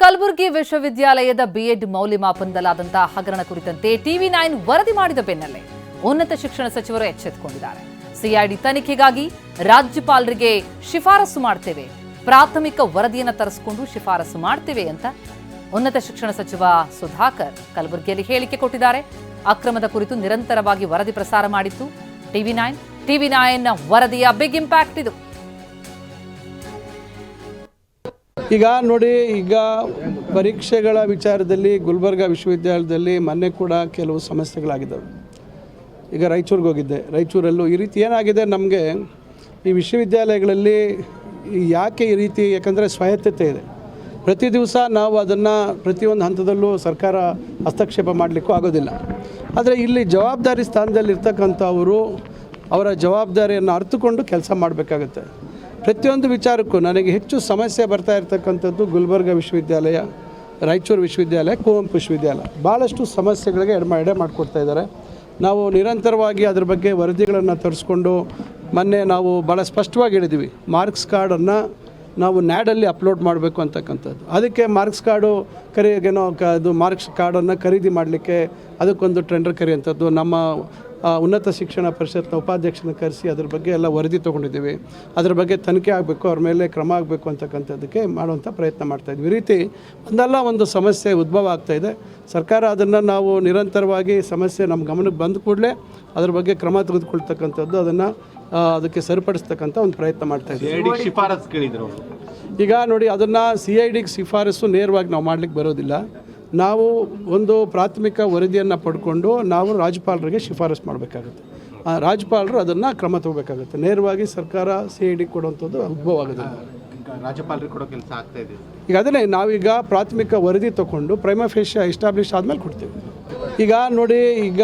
ಕಲಬುರಗಿ ವಿಶ್ವವಿದ್ಯಾಲಯದ ಬಿಎಡ್ ಮೌಲ್ಯಮಾಪನದಲ್ಲಾದಂತಹ ಹಗರಣ ಕುರಿತಂತೆ ಟಿವಿ ನೈನ್ ವರದಿ ಮಾಡಿದ ಬೆನ್ನಲ್ಲೇ ಉನ್ನತ ಶಿಕ್ಷಣ ಸಚಿವರು ಎಚ್ಚೆತ್ತುಕೊಂಡಿದ್ದಾರೆ ಸಿಐಡಿ ತನಿಖೆಗಾಗಿ ರಾಜ್ಯಪಾಲರಿಗೆ ಶಿಫಾರಸು ಮಾಡ್ತೇವೆ. ಪ್ರಾಥಮಿಕ ವರದಿಯನ್ನು ತರಿಸಿಕೊಂಡು ಶಿಫಾರಸು ಮಾಡ್ತೇವೆ ಅಂತ ಉನ್ನತ ಶಿಕ್ಷಣ ಸಚಿವ ಸುಧಾಕರ್ ಕಲಬುರಗಿಯಲ್ಲಿ ಹೇಳಿಕೆ ಕೊಟ್ಟಿದ್ದಾರೆ. ಅಕ್ರಮದ ಕುರಿತು ನಿರಂತರವಾಗಿ ವರದಿ ಪ್ರಸಾರ ಮಾಡಿತ್ತು. ಟಿವಿ ನೈನ್ ಟಿವಿ ನೈನ್ ವರದಿಯ ಬಿಗ್ ಇಂಪ್ಯಾಕ್ಟ್ ಇದು. ಈಗ ನೋಡಿ, ಈಗ ಪರೀಕ್ಷೆಗಳ ವಿಚಾರದಲ್ಲಿ ಗುಲ್ಬರ್ಗ ವಿಶ್ವವಿದ್ಯಾಲಯದಲ್ಲಿ ಮೊನ್ನೆ ಕೂಡ ಕೆಲವು ಸಮಸ್ಯೆಗಳಾಗಿದ್ದಾವೆ. ಈಗ ರಾಯಚೂರಿಗೆ ಹೋಗಿದ್ದೆ. ರಾಯಚೂರಲ್ಲೂ ಈ ರೀತಿ ಏನಾಗಿದೆ ನಮಗೆ, ಈ ವಿಶ್ವವಿದ್ಯಾಲಯಗಳಲ್ಲಿ ಯಾಕೆ ಈ ರೀತಿ, ಯಾಕಂದರೆ ಸ್ವಾಯತ್ತತೆ ಇದೆ. ಪ್ರತಿ ದಿವಸ ನಾವು ಅದನ್ನು ಪ್ರತಿಯೊಂದು ಹಂತದಲ್ಲೂ ಸರ್ಕಾರ ಹಸ್ತಕ್ಷೇಪ ಮಾಡಲಿಕ್ಕೂ ಆಗೋದಿಲ್ಲ. ಆದರೆ ಇಲ್ಲಿ ಜವಾಬ್ದಾರಿ ಸ್ಥಾನದಲ್ಲಿರ್ತಕ್ಕಂಥವರು ಅವರ ಜವಾಬ್ದಾರಿಯನ್ನು ಅರ್ಥಕೊಂಡು ಕೆಲಸ ಮಾಡಬೇಕಾಗತ್ತೆ. ಪ್ರತಿಯೊಂದು ವಿಚಾರಕ್ಕೂ ನನಗೆ ಹೆಚ್ಚು ಸಮಸ್ಯೆ ಬರ್ತಾ ಇರತಕ್ಕಂಥದ್ದು ಗುಲ್ಬರ್ಗ ವಿಶ್ವವಿದ್ಯಾಲಯ, ರಾಯಚೂರು ವಿಶ್ವವಿದ್ಯಾಲಯ, ಕುವೆಂಪು ವಿಶ್ವವಿದ್ಯಾಲಯ. ಭಾಳಷ್ಟು ಸಮಸ್ಯೆಗಳಿಗೆ ಎಡೆ ಎಡೆ ಮಾಡಿಕೊಡ್ತಾ ಇದ್ದಾರೆ. ನಾವು ನಿರಂತರವಾಗಿ ಅದ್ರ ಬಗ್ಗೆ ವರದಿಗಳನ್ನು ತರಿಸ್ಕೊಂಡು ಮೊನ್ನೆ ನಾವು ಭಾಳ ಸ್ಪಷ್ಟವಾಗಿ ಹೇಳಿದ್ವಿ. ಮಾರ್ಕ್ಸ್ ಕಾರ್ಡನ್ನು ನಾವು ನ್ಯಾಡಲ್ಲಿ ಅಪ್ಲೋಡ್ ಮಾಡಬೇಕು ಅಂತಕ್ಕಂಥದ್ದು. ಅದಕ್ಕೆ ಮಾರ್ಕ್ಸ್ ಕಾರ್ಡು ಕರಿಯೋಗೇನೋ ಕ, ಅದು ಮಾರ್ಕ್ಸ್ ಕಾರ್ಡನ್ನು ಖರೀದಿ ಮಾಡಲಿಕ್ಕೆ ಅದಕ್ಕೊಂದು ಟ್ರೆಂಡರ್ ಕರೆಯುವಂಥದ್ದು. ನಮ್ಮ ಉನ್ನತ ಶಿಕ್ಷಣ ಪರಿಷತ್ನ ಉಪಾಧ್ಯಕ್ಷನ ಕರೆಸಿ ಅದ್ರ ಬಗ್ಗೆ ಎಲ್ಲ ವರದಿ ತೊಗೊಂಡಿದ್ದೀವಿ. ಅದ್ರ ಬಗ್ಗೆ ತನಿಖೆ ಆಗಬೇಕು ಅವ್ರ ಮೇಲೆ ಕ್ರಮ ಆಗಬೇಕು ಅಂತಕ್ಕಂಥದ್ದಕ್ಕೆ ಮಾಡುವಂಥ ಪ್ರಯತ್ನ ಮಾಡ್ತಾಯಿದ್ವಿ ಈ ರೀತಿ ಒಂದಲ್ಲ ಒಂದು ಸಮಸ್ಯೆ ಉದ್ಭವ ಆಗ್ತಾ ಇದೆ. ಸರ್ಕಾರ ಅದನ್ನು ನಾವು ನಿರಂತರವಾಗಿ ಸಮಸ್ಯೆ ನಮ್ಮ ಗಮನಕ್ಕೆ ಬಂದ ಕೂಡಲೇ ಅದ್ರ ಬಗ್ಗೆ ಕ್ರಮ ತೆಗೆದುಕೊಳ್ತಕ್ಕಂಥದ್ದು ಅದನ್ನು ಅದಕ್ಕೆ ಸರಿಪಡಿಸ್ತಕ್ಕಂಥ ಒಂದು ಪ್ರಯತ್ನ ಮಾಡ್ತಾ ಇದ್ದೀವಿ. ಶಿಫಾರಸ್ ಕೇಳಿದ್ರು ಈಗ ನೋಡಿ ಅದನ್ನು ಸಿ ಐ ಡಿಗೆ ಶಿಫಾರಸು ನೇರವಾಗಿ ನಾವು ಮಾಡಲಿಕ್ಕೆ ಬರೋದಿಲ್ಲ. ನಾವು ಒಂದು ಪ್ರಾಥಮಿಕ ವರದಿಯನ್ನು ಪಡ್ಕೊಂಡು ನಾವು ರಾಜ್ಯಪಾಲರಿಗೆ ಶಿಫಾರಸು ಮಾಡಬೇಕಾಗುತ್ತೆ. ಆ ರಾಜ್ಯಪಾಲರು ಅದನ್ನು ಕ್ರಮ ತಗೋಬೇಕಾಗುತ್ತೆ. ನೇರವಾಗಿ ಸರ್ಕಾರ ಸಿ ಐ ಡಿ ಕೊಡುವಂಥದ್ದು ಉದ್ಭವ ಆಗೋದಿಲ್ಲ ರಾಜ್ಯಪಾಲರಿಗೆ ಕೊಡೋ ಕೆಲಸ ಆಗ್ತಾ ಇದೆ. ಈಗ ಅದನ್ನೇ ನಾವೀಗ ಪ್ರಾಥಮಿಕ ವರದಿ ತಗೊಂಡು ಪ್ರೈಮ ಎಸ್ಟಾಬ್ಲಿಷ್ ಆದಮೇಲೆ ಕೊಡ್ತೀವಿ. ಈಗ ನೋಡಿ ಈಗ